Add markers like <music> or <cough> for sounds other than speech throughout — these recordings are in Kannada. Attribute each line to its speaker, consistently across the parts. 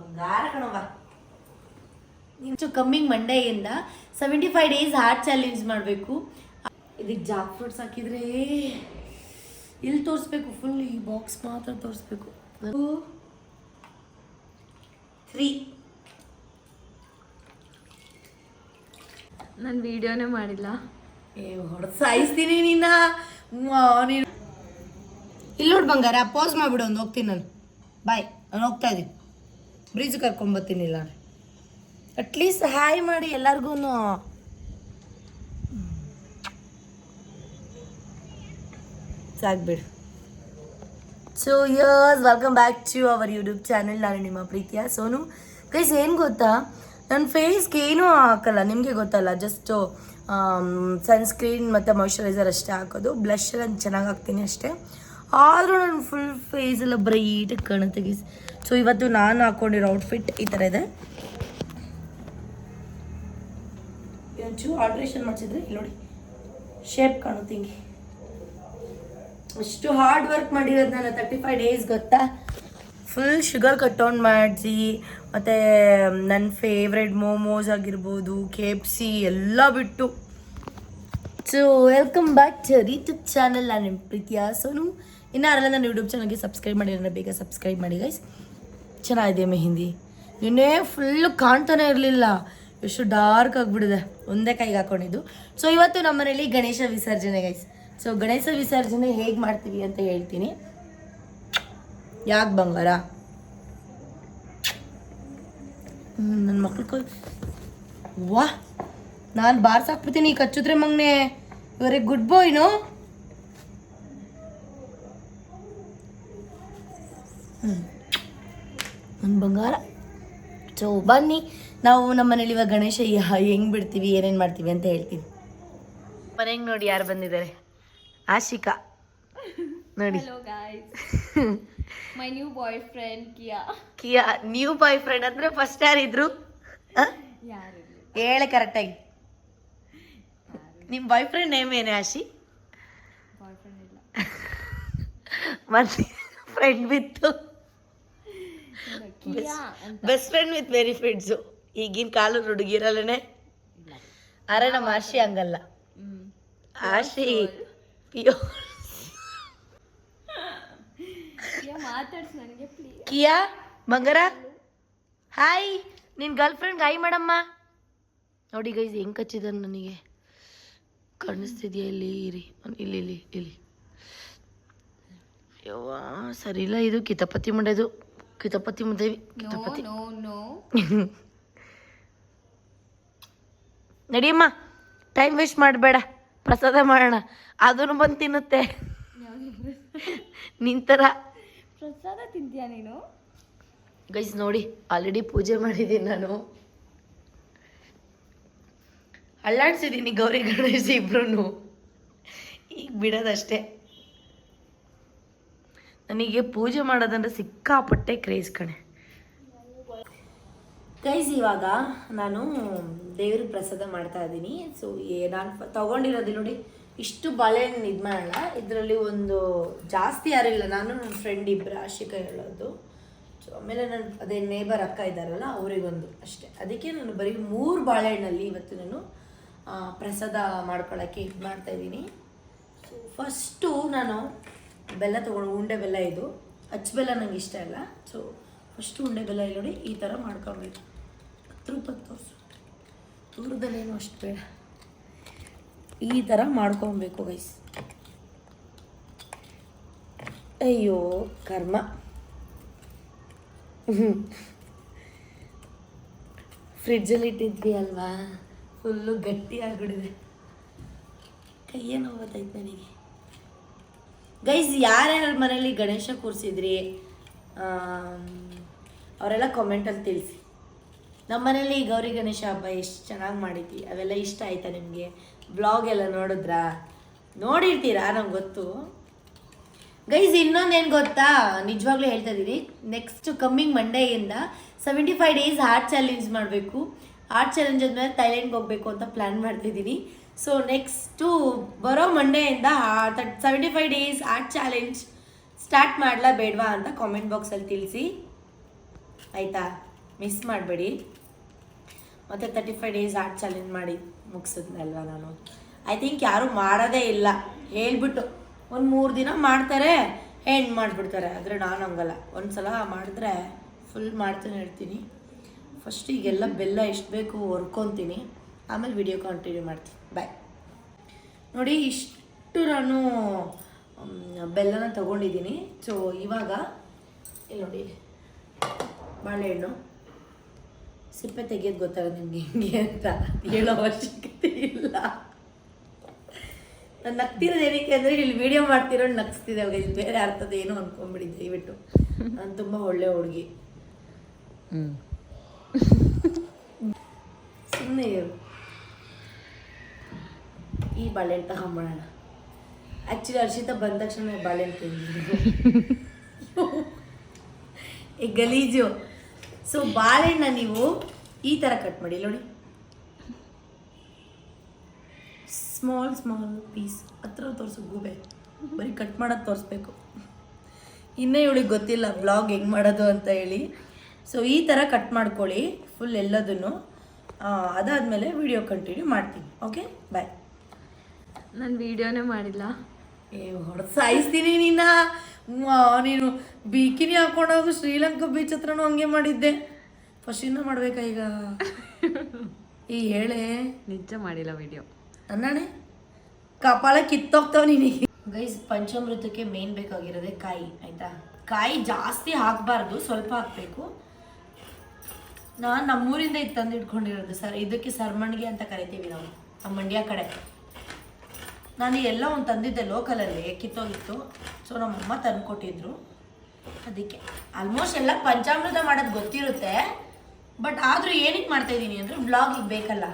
Speaker 1: ಬಂಗಾರ ಕಣವ ಇಂಚು coming ಮಂಡೆಯಿಂದ seventy five days hard challenge ಮಾಡಬೇಕು. ಇದಕ್ಕೆ ಜಾಕ್ ಫ್ರೂಟ್ಸ್ ಹಾಕಿದ್ರೆ ಇಲ್ಲಿ ತೋರಿಸ್ಬೇಕು? ಫುಲ್ ಈ ಬಾಕ್ಸ್ ಮಾತ್ರ ತೋರಿಸ್ಬೇಕು. ತ್ರೀ
Speaker 2: ನಾನು ವಿಡಿಯೋನೇ ಮಾಡಿಲ್ಲ.
Speaker 1: ಏ ಹೊಡೆದು ಸಾಯಿಸ್ತೀನಿ ನಿನ್ನ. ಇಲ್ಲಿ ನೋಡಿ ಬಂಗಾರ ಪಾಸ್ ಮಾಡಿಬಿಡು ಒಂದು ಹೋಗ್ತೀನಿ ನಾನು. ಬಾಯ್ ನಾನು ಹೋಗ್ತಾ ಇದ್ದೀನಿ. ಬ್ರಿಜ್ ಕರ್ಕೊಂಬರ್ತೀನಿ ಇಲ್ಲ ಅಟ್ಲೀಸ್ಟ್ ಹಾಯ್ ಮಾಡಿ ಎಲ್ಲರಿಗೂ ಸಾಕ್ಬಿಡು so yes welcome back to our YouTube channel ನಾನು ನಿಮ್ಮ ಪ್ರೀತಿಯ ಸೋನು. ಗೈಸ್ ಏನು ಗೊತ್ತಾ? ನನ್ನ ಫೇಸ್ಗೆ ಏನೂ ಹಾಕಲ್ಲ. ನಿಮಗೆ ಗೊತ್ತಲ್ಲ ಜಸ್ಟು ಸನ್ಸ್ಕ್ರೀನ್ ಮತ್ತು ಮಾಯ್ಶ್ಚರೈಸರ್ ಅಷ್ಟೇ ಹಾಕೋದು. ಬ್ಲಷ್ ಎಲ್ಲ ಚೆನ್ನಾಗಿ ಹಾಕ್ತೀನಿ ಅಷ್ಟೇ. ಆದರೂ ನನ್ನ ಫುಲ್ ಫೇಸ್ ಎಲ್ಲ ಬ್ರೈಟ್ ಕಾಣುತ್ತೆ ಗೀಸ್ ಸೊ ಇವತ್ತು ನಾನು ಹಾಕೊಂಡಿರೋ ಔಟ್ಫಿಟ್ ಈ ಥರ ಇದೆ. ಒಂಚೂರು ಆಲ್ಟ್ರೇಷನ್ ಮಾಡಿಸಿದ್ರೆ ಇಲ್ಲಿ ನೋಡಿ ಶೇಪ್ ಕಾಣುತ್ತೆ ಹಿಂಗೆ. ಅಷ್ಟು ಹಾರ್ಡ್ ವರ್ಕ್ ಮಾಡಿರೋದು ನಾನು ತರ್ಟಿ ಫೈವ್ ಡೇಸ್ ಗೊತ್ತಾ? ಫುಲ್ ಶುಗರ್ ಕಟ್ ಡೌನ್ ಮಾಡಿಸಿ, ಮತ್ತು ನನ್ನ ಫೇವ್ರೆಟ್ ಮೋಮೋಸ್ ಆಗಿರ್ಬೋದು ಕೆ ಎಫ್ ಸಿ ಎಲ್ಲ ಬಿಟ್ಟು. So welcome back to YouTube channel ನಾನು ಪ್ರೀತಿಯ ಸೋನು. ಇನ್ನು ಯಾರೆಲ್ಲ ನನ್ನ ಯೂಟ್ಯೂಬ್ ಚಾನಲ್ಗೆ ಸಬ್ಸ್ಕ್ರೈಬ್ ಮಾಡಿರೋಣ ಬೇಗ ಸಬ್ಸ್ಕ್ರೈಬ್ ಮಾಡಿ ಗೈಸ್ ಚೆನ್ನಾಗಿದೆ ಮೆಹಿಂದಿ. ನಿನ್ನೆ ಫುಲ್ಲು ಕಾಣ್ತಾನೆ ಇರಲಿಲ್ಲ. ಎಷ್ಟು ಡಾರ್ಕ್ ಆಗಿಬಿಡಿದೆ ಒಂದೇ ಕೈಗೆ ಹಾಕೊಂಡಿದ್ದು. ಸೊ ಇವತ್ತು ನಮ್ಮ ಮನೇಲಿ ಗಣೇಶ ವಿಸರ್ಜನೆ ಗೈಸ್ ಸೊ ಗಣೇಶ ವಿಸರ್ಜನೆ ಹೇಗೆ ಮಾಡ್ತೀವಿ ಅಂತ ಹೇಳ್ತೀನಿ. ಯಾಕೆ ಬಂಗಾರ? ನನ್ನ ಮಕ್ಳು ವಾ ನಾನು ಬಾರ್ಸಾಕ್ಬಿಡ್ತೀನಿ ಕಚ್ಚಿದ್ರೆ ಮಗ್ನೆ. ಇವರಿಗೆ ಗುಡ್ ಬಾಯ್ನು ನನ್ನ ಬಂಗಾರ. ಸೊ ಬನ್ನಿ. ನಾವು ನಮ್ಮ ಮನೇಲಿ ಇವಾಗ ಗಣೇಶ ಹೆಂಗ್ ಬಿಡ್ತೀವಿ ಏನೇನು ಮಾಡ್ತೀವಿ ಅಂತ ಹೇಳ್ತೀವಿ ಮನೆಗೆ ನೋಡಿ ಯಾರು ಬಂದಿದ್ದಾರೆ? ಆಶಿಕಾ. ನೋಡಿ.
Speaker 2: ಮೈ ನ್ಯೂ ಬಾಯ್ ಫ್ರೆಂಡ್ ಕಿಯಾ
Speaker 1: ಕಿಯಾ ನ್ಯೂ ಬಾಯ್ ಫ್ರೆಂಡ್ ಅಂದ್ರೆ ಫಸ್ಟ್ ಯಾರಿದ್ರು ಹೇಳ
Speaker 2: ಯಾರು
Speaker 1: ಹೇಳೆ ಕರೆಕ್ಟಾಗಿ ನಿಮ್ಮ ಬಾಯ್ ಫ್ರೆಂಡ್ ನೇಮ್ ಏನೇ ಆಶಿ?
Speaker 2: ಬಾಯ್ ಫ್ರೆಂಡ್ ಇಲ್ಲ.
Speaker 1: ಮತ್ತೆ ಫ್ರೆಂಡ್
Speaker 2: ಅಂತ
Speaker 1: ಬೆಸ್ಟ್ ಫ್ರೆಂಡ್ ವಿತ್ ಫ್ರೆಂಡ್ಸು ಈಗಿನ ಕಾಲದ ಹುಡುಗಿರಲ್ಲೇ ಅರೆ ನಮ್ಮ ಆಶಿ ಹಂಗಲ್ಲ. ಆಶಿ ಪಿಯೋ
Speaker 2: ಕಿಯಾ
Speaker 1: ಬಂಗಾರ ಹಾಯ್ ನಿನ್ನ ಗರ್ಲ್ ಫ್ರೆಂಡ್ ಹಾಯ್ ಮಾಡಮ್ಮ ನೋಡಿ ಗೈಸ್ ಹೆಂಗೆ ಕಚ್ಚಿದ ನನಗೆ. ಕಾಣಿಸ್ತಿದ್ಯಾ ಇಲ್ಲಿ ಇರಿ. ಇಲ್ಲಿ ಇಲ್ಲಿ ಇಲ್ಲಿ. ಯವ್ವ ಸರಿ ಇಲ್ಲ ಇದು ಕಿತಪತಿ ಮುಂಡೆದು. ಕಿತಪತಿ ಮುಂದೇವಿ
Speaker 2: ನೋ
Speaker 1: ಕಿತಪತಿ
Speaker 2: ನೋ ನೋ
Speaker 1: ನಡಿಯಮ್ಮ ಟೈಮ್ ವೇಸ್ಟ್ ಮಾಡಬೇಡ. ಪ್ರಸಾದ ಮಾಡೋಣ. ಅದನ್ನು ಬಂದು ತಿನ್ನುತ್ತೆ. ನಿಂತರ
Speaker 2: ಪ್ರಸಾದ ತಿಂತೀಯಾ ನೀನು?
Speaker 1: ಗೈಸ್ ನೋಡಿ ಆಲ್ರೆಡಿ ಪೂಜೆ ಮಾಡಿದ್ದೀನಿ ನಾನು. ಅಳ್ಳಾಡ್ಸಿದ್ದೀನಿ ಗೌರಿ ಗಣೇಶ ಇಬ್ರು ಈಗ ಬಿಡೋದಷ್ಟೇ. ನನಗೆ ಪೂಜೆ ಮಾಡೋದಂದ್ರೆ ಸಿಕ್ಕಾಪಟ್ಟೆ ಕ್ರೇಜ್ ಕಣೆ. ಕೈಸ್ ಇವಾಗ ನಾನು ದೇವ್ರಿಗೆ ಪ್ರಸಾದ ಮಾಡ್ತಾ ಇದ್ದೀನಿ. ಸೊ ನಾನು ತಗೊಂಡಿರೋದು ನೋಡಿ, ಇಷ್ಟು ಬಾಳೆಹಣ್ಣು ಇದು ಮಾಡೋಣ ಇದರಲ್ಲಿ ಒಂದು ಜಾಸ್ತಿ ಯಾರಿಲ್ಲ ನಾನು ನನ್ನ ಫ್ರೆಂಡ್ ಇಬ್ಬರು ಆಶಿಕ ಹೇಳೋದು. ಸೊ ಆಮೇಲೆ ನನ್ನ ಅದೇ ನೇಬರ್ ಅಕ್ಕ ಇದ್ದಾರಲ್ಲ, ಅವರಿಗೊಂದು ಅಷ್ಟೇ. ಅದಕ್ಕೆ ನಾನು ಬರೀ ಮೂರು ಬಾಳೆಹಣ್ಣಲ್ಲಿ ಇವತ್ತು ನಾನು ಪ್ರಸಾದ ಮಾಡ್ಕೊಳ್ಳೋಕ್ಕೆ ಇದು ಮಾಡ್ತಾಯಿದ್ದೀನಿ ಸೊ ಫಸ್ಟು ನಾನು ಬೆಲ್ಲ ತೊಗೊಂಡು, ಉಂಡೆ ಬೆಲ್ಲ ಇದು. ಅಚ್ಚ ಬೆಲ್ಲ ನಂಗೆ ಇಷ್ಟ ಇಲ್ಲ. ಸೊ ಫಸ್ಟು ಉಂಡೆ ಬೆಲ್ಲ ಇಲ್ಲಿ ನೋಡಿ, ಈ ಥರ ಮಾಡ್ಕೊಬೇಕು. ಹತ್ತು ರೂಪಾಯಿ ತೋರಿಸು. ದೂರದಲ್ಲೇನು ಅಷ್ಟು ಬೇಡ. ಈ ಥರ ಮಾಡ್ಕೊಬೇಕು ಗೈಸ್ ಅಯ್ಯೋ, ಕರ್ಮ. ಫ್ರಿಡ್ಜಲ್ಲಿ ಇಟ್ಟಿದ್ವಿ ಅಲ್ವಾ? ಫುಲ್ಲು ಗಟ್ಟಿ ಆಗಿಬಿಡಿದೆ ಕೈಯೇ ನೋವತ್ತೈತೆ ನನಗೆ. ಗೈಸ್ ಯಾರ್ಯಾರ ಮನೇಲಿ ಗಣೇಶ ಕೂರಿಸಿದ್ರಿ? ಅವರೆಲ್ಲ ಕಾಮೆಂಟಲ್ಲಿ ತಿಳಿಸಿ. ನಮ್ಮ ಮನೇಲಿ ಗೌರಿ ಗಣೇಶ ಹಬ್ಬ ಎಷ್ಟು ಚೆನ್ನಾಗಿ ಮಾಡಿದ್ವಿ ಅವೆಲ್ಲ ಇಷ್ಟ ಆಯ್ತಾ ನಿಮಗೆ? ಬ್ಲಾಗ್ ಎಲ್ಲ ನೋಡಿದ್ರಾ? ನೋಡಿರ್ತೀರಾ ನಂಗೆ ಗೊತ್ತು. ಗೈಸ್ ಇನ್ನೊಂದೇನು ಗೊತ್ತಾ? ನಿಜವಾಗ್ಲೂ ಹೇಳ್ತಾ ಇದ್ದೀನಿ next coming ಮಂಡೇಯಿಂದ seventy five days hard challenge ಮಾಡಬೇಕು. ಹಾರ್ಟ್ ಚಾಲೆಂಜ್ ಆದಮೇಲೆ ಥೈಲ್ಯಾಂಡ್ಗೆ ಹೋಗಬೇಕು ಅಂತ ಪ್ಲ್ಯಾನ್ ಮಾಡ್ತಿದ್ದೀನಿ ಸೊ ನೆಕ್ಸ್ಟು ಬರೋ ಮಂಡೆಯಿಂದ seventy five days hard challenge start ಮಾಡಲಾ ಬೇಡವಾ ಅಂತ ಕಾಮೆಂಟ್ ಬಾಕ್ಸಲ್ಲಿ ತಿಳಿಸಿ. ಆಯಿತಾ? ಮಿಸ್ ಮಾಡಬೇಡಿ. ಮತ್ತು thirty five days hard challenge ಮಾಡಿ ಮುಗಿಸಿದ್ನಲ್ವ ನಾನು? ಐ ಥಿಂಕ್ ಯಾರೂ ಮಾಡೋದೇ ಇಲ್ಲ. ಹೇಳ್ಬಿಟ್ಟು ಒಂದು ಮೂರು ದಿನ ಮಾಡ್ತಾರೆ ಎಂಡ್ ಮಾಡಿಬಿಡ್ತಾರೆ. ಆದರೆ ನಾನು ಹಂಗಲ್ಲ. ಒಂದು ಸಲ ಮಾಡಿದ್ರೆ ಫುಲ್ ಮಾಡ್ತಾನೆ ಇರ್ತೀನಿ ಫಸ್ಟ್ ಈಗೆಲ್ಲ ಬೆಲ್ಲ ಎಷ್ಟು ಬೇಕು, ಹೊರ್ಕೊತೀನಿ. ಆಮೇಲೆ ವಿಡಿಯೋ ಕಂಟಿನ್ಯೂ ಮಾಡ್ತೀನಿ. ಬಾಯ್ ನೋಡಿ ಇಷ್ಟು ನಾನು ಬೆಲ್ಲನ ತಗೊಂಡಿದ್ದೀನಿ. ಸೊ ಇವಾಗ ಇಲ್ಲಿ ನೋಡಿ ಬಾಳೆಹಣ್ಣು. ಸಿಪ್ಪೆ ತೆಗಿಯೋದು ಗೊತ್ತಾಗ ನಿಮಗೆ ಹಿಂಗೆ ಅಂತ. ಹೇಳೋ ಅವಶ್ಯಕತೆ ಇಲ್ಲ. ನಾನು ನಗ್ತಿರೋದು ಏನಕ್ಕೆ ಅಂದರೆ ಇಲ್ಲಿ ವಿಡಿಯೋ ಮಾಡ್ತಿರೋ ನಗ್ಸ್ತಿದ್ದೆ ಅವಾಗ ಇಲ್ಲಿ ಬೇರೆ ಅರ್ಥದ ಏನು ಅಂದ್ಕೊಂಡ್ಬಿಡಿ ದಯವಿಟ್ಟು. ನಾನು ತುಂಬ ಒಳ್ಳೆ ಹುಡುಗಿ. ಸುಮ್ಮನೆ ಈ ಬಾಳೆಹಣ್ಣು ತಗೊಂಬೋಣ ಆ್ಯಕ್ಚುಲಿ ಹರ್ಷಿತಾ ಬಂದ ತಕ್ಷಣ ಬಾಳೆಹಣ್ಣು ತಿಂದಿದ್ದು ಗಲೀಜು. ಸೊ ಬಾಳೆಹಣ್ಣ ನೀವು ಈ ಥರ ಕಟ್ ಮಾಡಿ, ನೋಡಿ. ಸ್ಮಾಲ್ ಸ್ಮಾಲ್ ಪೀಸ್ ಹತ್ರ ತೋರಿಸು ಗೂಬೆ. ಬರೀ ಕಟ್ ಮಾಡೋದು ತೋರಿಸ್ಬೇಕು. ಇನ್ನೂ ಇವಳಿಗೆ ಗೊತ್ತಿಲ್ಲ ಬ್ಲಾಗ್ ಹೆಂಗೆ ಮಾಡೋದು ಅಂತ ಹೇಳಿ. ಸೊ ಈ ಥರ ಕಟ್ ಮಾಡ್ಕೊಳ್ಳಿ ಫುಲ್ ಎಲ್ಲದನ್ನು. ಅದಾದಮೇಲೆ ವಿಡಿಯೋ ಕಂಟಿನ್ಯೂ ಮಾಡ್ತೀನಿ. ಓಕೆ ಬಾಯ್
Speaker 2: ನಾನು ವಿಡಿಯೋನೇ ಮಾಡಿಲ್ಲ.
Speaker 1: ಏ ಹೊಡೆದು ಸಾಯಿಸ್ತೀನಿ ನಿನ್ನ ಮ್ವಾ, ನೀನು ಬಿಕಿನಿ ಹಾಕೊಂಡೋಗು ಶ್ರೀಲಂಕಾ ಬೀಚ್ ಹತ್ರನೂ ಹಂಗೆ ಮಾಡಿದ್ದೆ. ಫಸ್ಟ್ ಇನ್ನೂ ಮಾಡ್ಬೇಕಾ ಈಗ? <laughs> ಈ ಹೇಳೆ.
Speaker 2: ನಿಜ ಮಾಡಿಲ್ಲ ವಿಡಿಯೋ
Speaker 1: ಅನ್ನಣೆ ಕಪಾಳ ಕಿತ್ತೋಗ್ತಾವ ನಿನಗೆ ಗೈಸ್ ಪಂಚಾಮೃತಕ್ಕೆ ಮೇನ್ ಬೇಕಾಗಿರೋದೇ ಕಾಯಿ ಆಯ್ತಾ? ಕಾಯಿ ಜಾಸ್ತಿ ಹಾಕಬಾರ್ದು ಸ್ವಲ್ಪ ಹಾಕಬೇಕು. ನಾನು ನಮ್ಮೂರಿಂದ ಇದು ತಂದು ಇಟ್ಕೊಂಡಿರೋದು ಸರ್ ಇದಕ್ಕೆ ಸರ್ಮಣ್ಗೆ ಅಂತ ಕರಿತೀವಿ ನಾವು ನಮ್ಮ ಮಂಡ್ಯ ಕಡೆ. ನಾನು ಎಲ್ಲ ಒಂದು ತಂದಿದ್ದೆ ಲೋಕಲಲ್ಲಿ ಕಿತ್ತೋಗಿತ್ತು. ಸೊ ನಮ್ಮಮ್ಮ ತಂದುಕೊಟ್ಟಿದ್ರು. ಅದಕ್ಕೆ ಆಲ್ಮೋಸ್ಟ್ ಎಲ್ಲ ಪಂಚಾಮೃತ ಮಾಡೋದು ಗೊತ್ತಿರುತ್ತೆ. ಬಟ್ ಆದರೂ ಏನಕ್ಕೆ ಮಾಡ್ತಾ ಇದ್ದೀನಿ ಅಂದರೆ ಬ್ಲಾಗಿಗೆ ಬೇಕಲ್ಲ.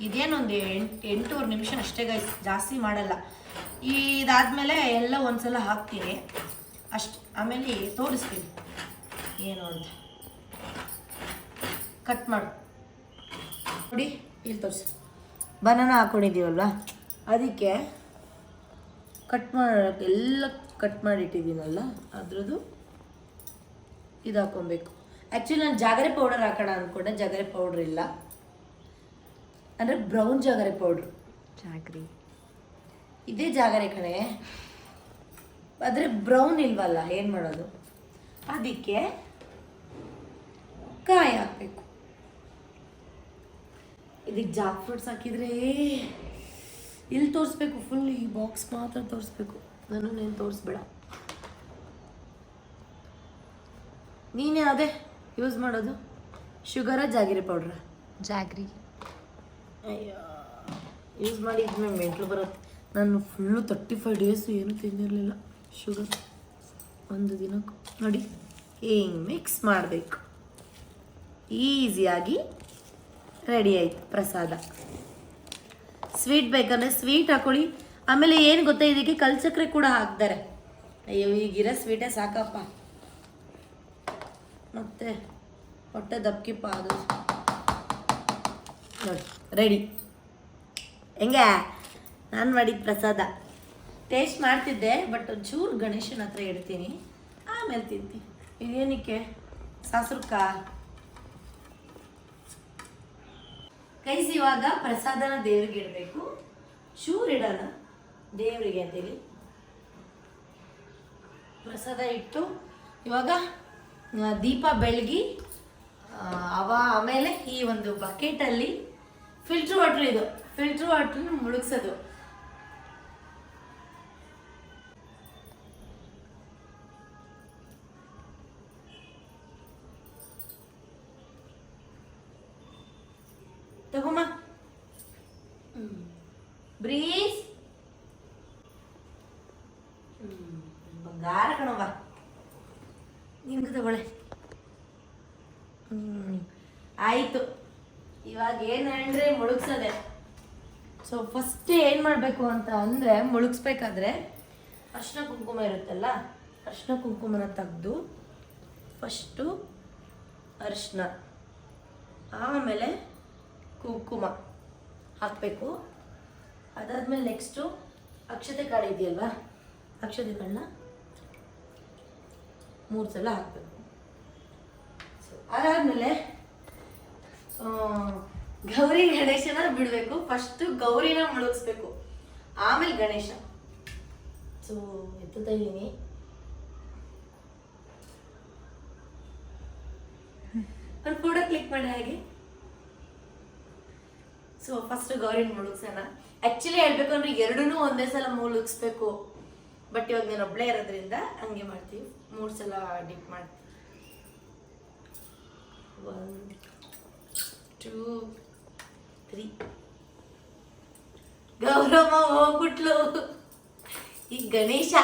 Speaker 1: ಇದೇನೊಂದು ಎಂಟು, ಎಂಟೂವರೆ ನಿಮಿಷ ಅಷ್ಟೇ ಗೈಸ್ ಜಾಸ್ತಿ ಮಾಡಲ್ಲ. ಇದಾದಮೇಲೆ ಎಲ್ಲ ಒಂದ್ಸಲ ಹಾಕ್ತೀನಿ. ಅಷ್ಟು, ಆಮೇಲೆ ತೋರಿಸ್ತೀನಿ. ಏನು ಅಂತ. ಕಟ್ ಮಾಡು. ನೋಡಿ, ಇಲ್ಲಿ ತೋರಿಸಿ. ಬನಾನ ಹಾಕೊಂಡಿದ್ದೀವಲ್ವ? ಅದಕ್ಕೆ ಕಟ್ ಮಾಡೋಕ್ಕೆ ಎಲ್ಲ ಕಟ್ ಮಾಡಿಟ್ಟಿದ್ದೀನಲ್ಲ ಅದ್ರದ್ದು ಇದು ಹಾಕೊಬೇಕು ಆ್ಯಕ್ಚುಲಿ ನಾನು ಜಾಗರೆ ಪೌಡರ್ ಹಾಕೋಣ ಅಂದ್ಕೊಂಡೆ ಜಾಗರೆ ಪೌಡ್ರ್ ಇಲ್ಲ. ಅಂದರೆ ಬ್ರೌನ್ ಜಾಗರೆ ಪೌಡ್ರ್
Speaker 2: ಜಾಗ್ರಿ.
Speaker 1: ಇದೇ ಜಾಗರೆ ಕಣೆ. ಆದರೆ ಬ್ರೌನ್ ಇಲ್ವಲ್ಲ ಏನು ಮಾಡೋದು? ಅದಕ್ಕೆ ಕಾಯಿ ಹಾಕಬೇಕು. ಇದಕ್ಕೆ ಜಾಕ್ ಫ್ರೂಟ್ಸ್ ಹಾಕಿದ್ರೆ. ಇಲ್ಲಿ ತೋರಿಸ್ಬೇಕು? ಫುಲ್ ಈ ಬಾಕ್ಸ್ ಮಾತ್ರ ತೋರಿಸ್ಬೇಕು. ನಾನು ನೀನು ತೋರಿಸ್ಬೇಡ. ನೀನೇ ಅದೇ ಯೂಸ್ ಮಾಡೋದು. ಶುಗರ ಜಾಗಿರಿ ಪೌಡ್ರ
Speaker 2: ಜಾಗ್ರಿ.
Speaker 1: ಅಯ್ಯೋ ಯೂಸ್ ಮಾಡಿ ಇದ್ಮೇ ಮೆಂಟ್ಲು ಬರುತ್ತೆ. ನಾನು ಫುಲ್ಲು ತರ್ಟಿ ಫೈವ್ ಡೇಸು ಏನು ತಿಂದಿರಲಿಲ್ಲ. ಶುಗರ್ ಒಂದು ದಿನಕ್ಕೂ. ನೋಡಿ ಹಿಂಗೆ ಮಿಕ್ಸ್ ಮಾಡಬೇಕು. ಈಸಿಯಾಗಿ ರೆಡಿ ಆಯ್ತು, ಪ್ರಸಾದ. ಸ್ವೀಟ್ ಬೇಕಂದರೆ ಸ್ವೀಟ್ ಹಾಕೊಳ್ಳಿ. ಆಮೇಲೆ ಏನು ಗೊತ್ತಾ, ಇದಕ್ಕೆ ಕಲ್ಚಕ್ರೆ ಕೂಡ ಹಾಕ್ತಾರೆ. ಅಯ್ಯೋ, ಈಗಿರೋ ಸ್ವೀಟೇ ಸಾಕಪ್ಪ. ಮತ್ತೆ ಹೊಟ್ಟೆ ದಪ್ಕಿಪ್ಪ ಅದು ರೆಡಿ ಹೆಂಗೆ? ನಾನು ಮಾಡಿದ್ದು ಪ್ರಸಾದ. ಟೇಸ್ಟ್ ಮಾಡ್ತಿದ್ದೆ ಬಟ್ ಒಂಚೂರು ಗಣೇಶನ ಹತ್ರ ಇಡ್ತೀನಿ. ಆಮೇಲೆ ತಿಂತೀನಿ. ಇದೇನಕ್ಕೆ ಸಾಸ್ರುಕ್ಕ ಕೈಸ್ ಇವಾಗ ಪ್ರಸಾದನ ದೇವ್ರಿಗೆ ಇಡಬೇಕು. ಚೂರು ಇಡೋಣ. ದೇವರಿಗೆ ಅಂತೇಳಿ ಪ್ರಸಾದ ಇಟ್ಟು ಇವಾಗ ದೀಪ ಬೆಳಗಿ ಅವ ಆಮೇಲೆ ಈ ಒಂದು ಬಕೆಟಲ್ಲಿ ಫಿಲ್ಟ್ರ್ ವಾಟ್ರ್ ಇದು. ಫಿಲ್ಟ್ರ್ ವಾಟ್ರ್ ಮುಳುಗ್ಸೋದು. ತಗೊಮ್ಮ ಬ್ರೀಸ್. ಬಂಗಾರ ಕಣವ ನಿಮ್ಗೆ ತಗೊಳ್ಳೆ. ಹ್ಞೂ ಆಯಿತು. ಇವಾಗ ಏನು ಅಂದರೆ ಮುಳುಗ್ಸೋದೆ. ಸೊ ಫಸ್ಟ್ ಏನು ಮಾಡಬೇಕು ಅಂತ ಅಂದರೆ ಮುಳುಗಿಸ್ಬೇಕಾದ್ರೆ ಅರ್ಶಿನ ಕುಂಕುಮ ಇರುತ್ತಲ್ಲ, ಅರ್ಶಿನ ಕುಂಕುಮನ ತೆಗೆದು ಫಸ್ಟು ಅರಿಶಿನ, ಆಮೇಲೆ ಕುಂಕುಮ ಹಾಕಬೇಕು. ಅದಾದಮೇಲೆ ನೆಕ್ಸ್ಟು ಅಕ್ಷತೆ ಕಾಳು ಇದೆಯಲ್ವಾ? ಅಕ್ಷತೆ ಕಾಳನ್ನ ಮೂರು ಸಲ ಹಾಕಬೇಕು. ಸೊ ಅದಾದ್ಮೇಲೆ ಗೌರಿ ಗಣೇಶನ ಬಿಡಬೇಕು. ಫಸ್ಟ್ ಗೌರಿನ ಮುಳುಗಿಸ್ಬೇಕು. ಆಮೇಲೆ ಗಣೇಶ. ಸೊ ಎತ್ತುತ್ತಾ ಇದ್ದೀನಿ. ಒಂದು ಫೋಟೋ ಕ್ಲಿಕ್ ಮಾಡಿ ಹಾಗೆ. ಸೊ ಫಸ್ಟ್ ಗೌರಿನ ಮುಳುಗ್ಸೋಣ ಆ್ಯಕ್ಚುಲಿ ಹೇಳ್ಬೇಕು ಅಂದ್ರೆ ಎರಡೂ ಒಂದೇ ಸಲ ಮುಳುಗಿಸ್ಬೇಕು. ಬಟ್ ಇವಾಗ ನಾನು ಒಬ್ಳೇ ಇರೋದ್ರಿಂದ ಹಂಗೆ ಮಾಡ್ತೀವಿ ಮೂರು ಸಲ ಡಿಪ್ ಮಾಡ್ತೀವಿ ಒನ್ ಟೂ ತ್ರೀ ಗೌರವ ಹೋಗ್ಬಿಟ್ಲು. ಈ ಗಣೇಶ.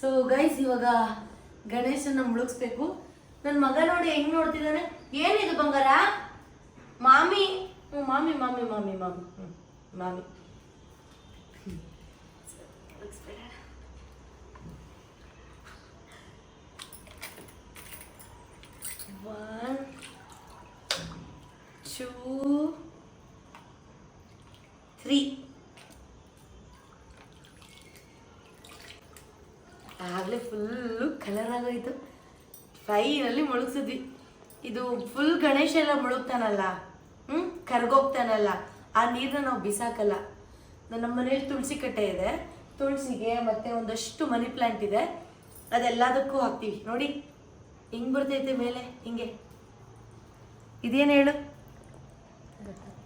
Speaker 1: ಸೊ ಗೈಸ್ ಇವಾಗ ಗಣೇಶನ ಮುಳುಗಿಸ್ಬೇಕು. ನನ್ನ ಮಗ ನೋಡಿ ಹೆಂಗ್ ನೋಡ್ತಿದ್ದಾನೆ ಏನಿದು ಬಂಗಾರ? ಮಾಮಿ. ಹ್ಞೂ ಮಾಮಿ ಮಾಮಿ ಮಾಮಿ ಮಾಮಿ. ಹ್ಞೂ ಮಾಮಿ. ಒನ್ ಟೂ One, ಫೈನಲ್ಲಿ ಮುಳುಗ್ಸಿದ್ವಿ. ಇದು ಫುಲ್ ಗಣೇಶ ಎಲ್ಲ ಮುಳುಗ್ತಾನಲ್ಲ ಹ್ಞೂ ಕರ್ಗೋಗ್ತಾನಲ್ಲ, ಆ ನೀರನ್ನ ನಾವು ಬಿಸಾಕಲ್ಲ. ನಮ್ಮ ಮನೇಲಿ ತುಳಸಿ ಕಟ್ಟೆ ಇದೆ. ತುಳಸಿಗೆ ಮತ್ತೆ ಒಂದಷ್ಟು ಮನಿ ಪ್ಲಾಂಟ್ ಇದೆ. ಅದೆಲ್ಲದಕ್ಕೂ ಹಾಕ್ತೀವಿ. ನೋಡಿ, ಹಿಂಗ್ ಬರ್ತೈತೆ ಮೇಲೆ, ಹಿಂಗೆ. ಇದೇನು ಹೇಳು?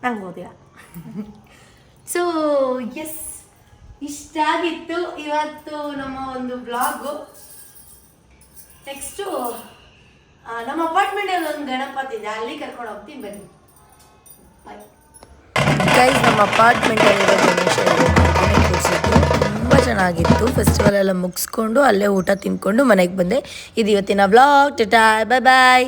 Speaker 1: ನಂಗೆ ಸೊ ಎಸ್ ಇಷ್ಟಾಗಿತ್ತು ಇವತ್ತು ನಮ್ಮ ಒಂದು ಬ್ಲಾಗು ನೆಕ್ಸ್ಟು ನಮ್ಮ ಅಪಾರ್ಟ್ಮೆಂಟಲ್ಲಿ ಒಂದು ಗಣಪತಿ ಇದೆ, ಅಲ್ಲಿ ಕರ್ಕೊಂಡು ಹೋಗ್ತೀನಿ, ಬನ್ನಿ.
Speaker 3: ಗೈಸ್ ನಮ್ಮ ಅಪಾರ್ಟ್ಮೆಂಟಲ್ಲಿರೋ ಗಣೇಶ ಕೂರಿಸಿದ್ದು ತುಂಬ ಚೆನ್ನಾಗಿತ್ತು. ಫೆಸ್ಟಿವಲ್ ಎಲ್ಲ ಮುಗಿಸ್ಕೊಂಡು ಅಲ್ಲೇ ಊಟ ತಿನ್ಕೊಂಡು ಮನೆಗೆ ಬಂದೆ. ಇದು ಇವತ್ತಿನ ಬ್ಲಾಗ್ ಟಾಟಾ ಬಾಯ್ ಬಾಯ್